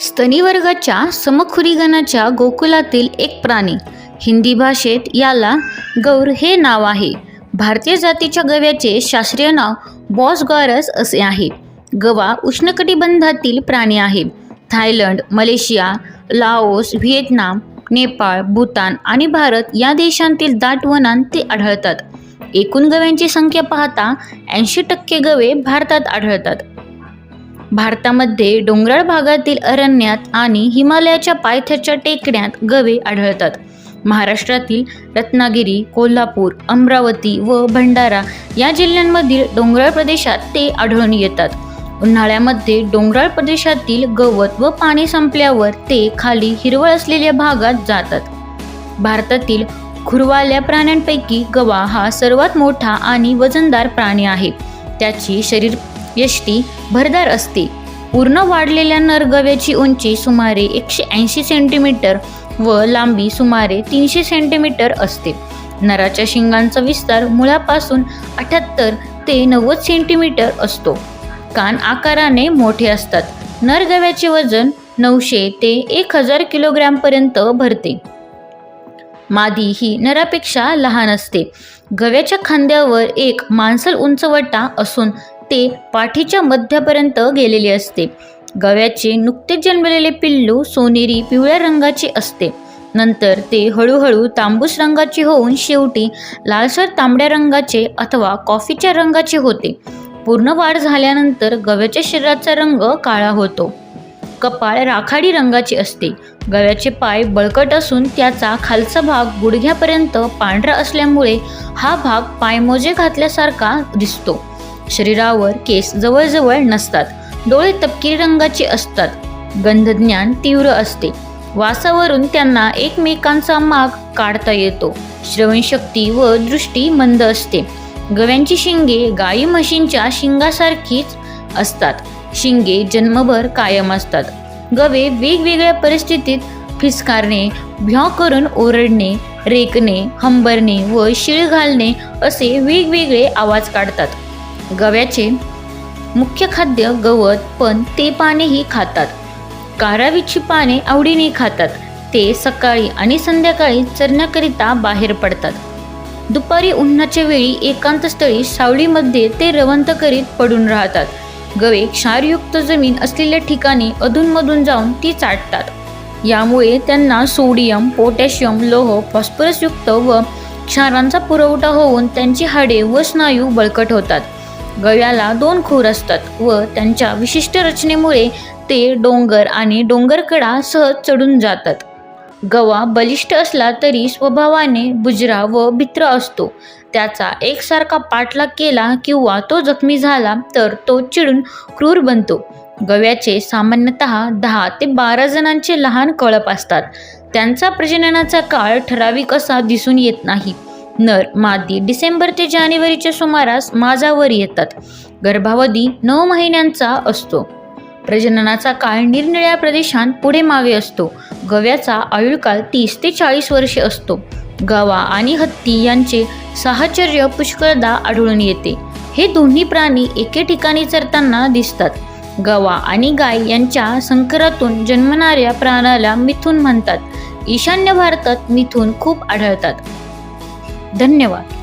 स्तनी वर्गाच्या गोकुलातील एक प्राणी. हिंदी भाषेत याला गौर हे नाव आहे. भारतीय जातीच्या गव्याचे शास्त्रीय नाव बॉस गॉरस असे आहे. गवा उष्णकटिबंधातील प्राणी आहे. Thailand Malaysia Laos Vietnam Nepal Bhutan आणि भारत या देशांतील दाट वनांत ते आढळतात. एकूण गव्यांची संख्या पाहता ऐंशी टक्के गवे भारतात आढळतात. भारतामध्ये डोंगराळ भागातील अरण्यात आणि हिमालयाच्या पायथ्याच्या टेकड्यात गवे आढळतात. महाराष्ट्रातील रत्नागिरी कोल्हापूर अमरावती व भंडारा या जिल्ह्यांमधील डोंगराळ प्रदेशात ते आढळून येतात. उन्हाळ्यामध्ये डोंगराळ प्रदेशातील गवत व पाणी संपल्यावर ते खाली हिरवळ असलेल्या भागात जातात. भारतातील खुरवाल्या प्राण्यांपैकी गवा हा सर्वात मोठा आणि वजनदार प्राणी आहे. त्याची शरीर यष्टी भरदार असते पूर्ण वाढलेल्या नर गव्याची उंची सुमारे एकशे ऐंशी सेंटीमीटर व लांबी सुमारे तीनशे सेंटीमीटर असते. नराच्या शिंगांचा विस्तार मुळापासून अठ्याहत्तर ते नव्वद सेंटीमीटर असतो. कान आकाराने मोठे असतात. नर गव्याचे वजन नऊशे ते एक हजार किलोग्रॅमपर्यंत भरते. मादी ही नरापेक्षा लहान असते. गव्याच्या खांद्यावर एक मांसल उंचवटा असून ते पाठीच्या मध्यापर्यंत गेलेले असते. गव्याचे नुकतेच जन्मलेले पिल्लू सोनेरी पिवळ्या रंगाचे असते. नंतर ते हळूहळू तांबूस रंगाचे होऊन शेवटी लालसर तांबड्या रंगाचे अथवा कॉफीच्या रंगाचे होते. पूर्ण वाढ झाल्यानंतर गव्याच्या शरीराचा रंग काळा होतो. कपाळ राखाडी रंगाचे असते. गव्याचे पाय बळकट असून त्याचा खालचा भाग गुडघ्यापर्यंत पांढरा असल्यामुळे हा भाग पायमोजे घातल्यासारखा दिसतो. शरीरावर केस जवळजवळ नसतात. डोळे तपकिरी रंगाचे असतात. गंधज्ञान तीव्र असते. वासावरून त्यांना एकमेकांचा माग काढता येतो. श्रवणशक्ती व दृष्टी मंद असते. गव्यांची शिंगे गाई म्हशींच्या शिंगासारखीच असतात. शिंगे जन्मभर कायम असतात. गवे वेगवेगळ्या परिस्थितीत फिसकारणे भ्याव करून ओरडणे रेकणे हंबरणे व शिळ घालणे असे वेगवेगळे आवाज काढतात. गव्याचे मुख्य खाद्य गवत पण ते पानेही खातात. कारावीची पाने आवडीने खातात. ते सकाळी आणि संध्याकाळी चरण्याकरिता बाहेर पडतात. दुपारी उन्हाच्या वेळी एकांतस्थळी सावलीमध्ये ते रवंत करीत पडून राहतात. गवे क्षारयुक्त जमीन असलेल्या ठिकाणी अधूनमधून जाऊन ती चाटतात. यामुळे त्यांना सोडियम पोटॅशियम लोह फॉस्फरसयुक्त व क्षारांचा पुरवठा होऊन त्यांची हाडे व स्नायू बळकट होतात. गव्याला दोन खूर असतात व त्यांच्या विशिष्ट रचनेमुळे ते डोंगर आणि डोंगरकडा सहज चढून जातात. गवा बलिष्ठ असला तरी स्वभावाने बुजरा व भित्र असतो. त्याचा एकसारखा पाठलाग केला किंवा तो जखमी झाला तर तो चिडून क्रूर बनतो. गव्याचे सामान्यतः दहा ते बारा जणांचे लहान कळप असतात. त्यांचा प्रजननाचा काळ ठराविक असा दिसून येत नाही. नर मादी डिसेंबर ते जानेवारीच्या सुमारास माझावर येतात. गर्भावधी नऊ महिन्यांचा असतो. प्रजननाचा काळ निरनिळ्या प्रदेशांत पुढे मागे असतो. गव्याचा आयुर्काल तीस ते चाळीस वर्षे असतो. गवा आणि हत्ती यांचे साहचर्य पुष्कळदा आढळून येते. हे दोन्ही प्राणी एके ठिकाणी चरताना दिसतात. गवा आणि गाय यांच्या संकरातून जन्मणाऱ्या प्राण्याला मिथून म्हणतात. ईशान्य भारतात मिथून खूप आढळतात. धन्यवाद.